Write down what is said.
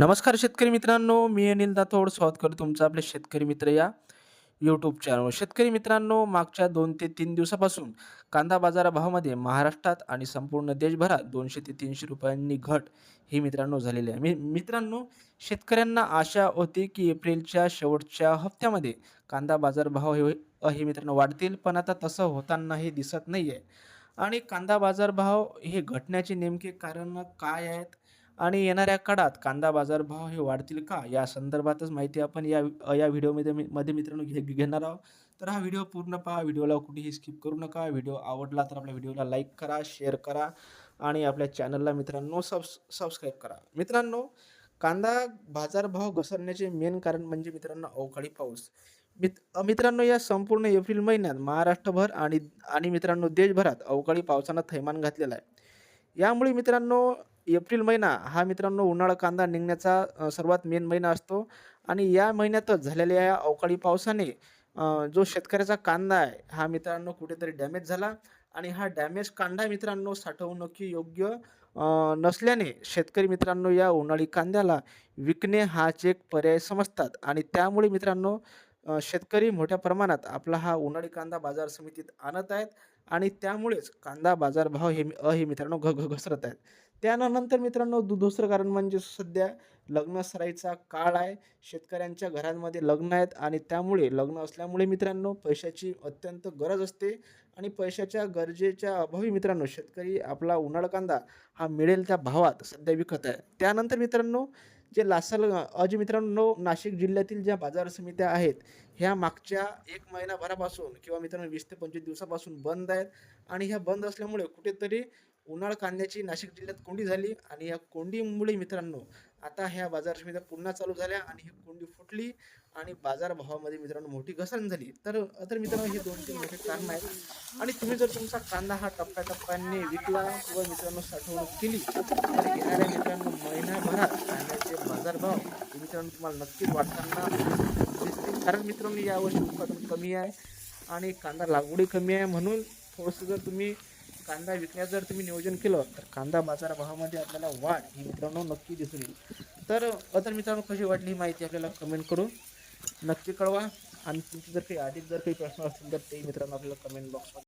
नमस्कार शेतकरी मित्रांनो मी अनिल दातोड. स्वागत करतो तुमचं आपले शेतकरी मित्र या यूट्यूब चॅनलवर शेतकरी मित्रांनो मागच्या दोन ते तीन दिवसापासून कांदा बाजारभावामध्ये महाराष्ट्रात आणि संपूर्ण देशभरात दोनशे ते तीनशे रुपयांनी घट ही मित्रांनो झालेली आहे. मी मित्रांनो शेतकऱ्यांना आशा होती की एप्रिलच्या शेवटच्या हप्त्यामध्ये कांदा बाजारभाव हे हे मित्रांनो वाढतील पण आता तसं होताना हे दिसत नाही आहे आणि कांदा बाजारभाव हे घटण्याचे नेमके कारण काय आहेत? आणि येणाऱ्या काळात कांदा बाजारभाव हे वाढतील का? या संदर्भातच माहिती आपण या या व्हिडिओमध्ये मध्ये मित्रांनो घे घेणार आहोत. तर हा व्हिडिओ पूर्ण पहा. व्हिडिओला कुठेही स्किप करू नका. व्हिडिओ आवडला तर आपल्या व्हिडिओला लाईक करा शेअर करा आणि आपल्या चॅनलला मित्रांनो सबस सबस्क्राईब करा. मित्रांनो कांदा बाजारभाव घसरण्याचे मेन कारण म्हणजे मित्रांनो अवकाळी पाऊस. मित मित्रांनो या संपूर्ण एप्रिल महिन्यात महाराष्ट्रभर आणि आणि मित्रांनो देशभरात अवकाळी पावसानं थैमान घातलेला आहे. यामुळे मित्रांनो एप्रिल महिना हा मित्रांनो उन्हाळा कांदा निघण्याचा सर्वात मेन महिना असतो. आणि या महिन्यातच झालेल्या या अवकाळी पावसाने जो शेतकऱ्याचा कांदा आहे हा मित्रांनो कुठेतरी डॅमेज झाला. आणि हा डॅमेज कांदा मित्रांनो साठवणुकी योग्य नसल्याने शेतकरी मित्रांनो या उन्हाळी कांद्याला विकणे हाच एक पर्याय समजतात. आणि त्यामुळे मित्रांनो शेतकरी मोठ्या प्रमाणात आपला हा उन्हाळी कांदा बाजार समितीत आणत आहेत. आणि त्यामुळेच कांदा बाजारभाव हे अ हे मित्रांनो घ घ घसरत आहेत. त्यानंतर मित्रांनो दुसरं कारण म्हणजे सध्या लग्न सराईचा काळ आहे. शेतकऱ्यांच्या घरांमध्ये लग्न आहेत आणि त्यामुळे लग्न असल्यामुळे मित्रांनो पैशाची अत्यंत गरज असते आणि पैशाच्या गरजेच्या अभावी मित्रांनो शेतकरी आपला उन्हाळा कांदा हा मिळेल त्या भावात सध्या विकत आहे. त्यानंतर मित्रांनो जे लासल अज मित्रांनो नाशिक जिल्ह्यातील ज्या बाजार समित्या आहेत ह्या मागच्या एक महिनाभरापासून किंवा मित्रांनो वीस ते पंचवीस दिवसापासून बंद आहेत. आणि ह्या बंद असल्यामुळे कुठेतरी उन्हाळ कांद्याची नाशिक जिल्ह्यात कोंडी झाली आणि या कोंडीमुळे मित्रांनो आता ह्या बाजार समित्या पुन्हा चालू झाल्या आणि ही कोंडी फुटली आणि बाजारभावामध्ये मित्रांनो मोठी घसरण झाली. तर तर मित्रांनो हे दोन तीन मोठे कारण आहेत. आणि तुम्ही जर तुमचा कांदा हा टप्प्याटप्प्याने विकला किंवा मित्रांनो साठवणूक केली तर येणाऱ्या मित्रांनो महिन्याभरात कांद्याचे बाजारभाव मित्रांनो तुम्हाला नक्कीच वाढताना दिसतील. कारण मित्रांनो यावर्षी उत्पादन कमी आहे आणि कांदा लागवडी कमी आहे म्हणून थोडंसं जर तुम्ही कांदा विकण्याचं जर तुम्ही नियोजन केलं तर कांदा बाजारभावामध्ये आपल्याला वाढ ही मित्रांनो नक्की दिसून येईल. तर अदर मित्रांनो कशी वाटली ही माहिती आपल्याला कमेंट करून नक्की कळवा. आणि तुमचे जर काही अधिक जर काही प्रश्न असतील तर ते मित्रांनो आपल्याला कमेंट बॉक्समध्ये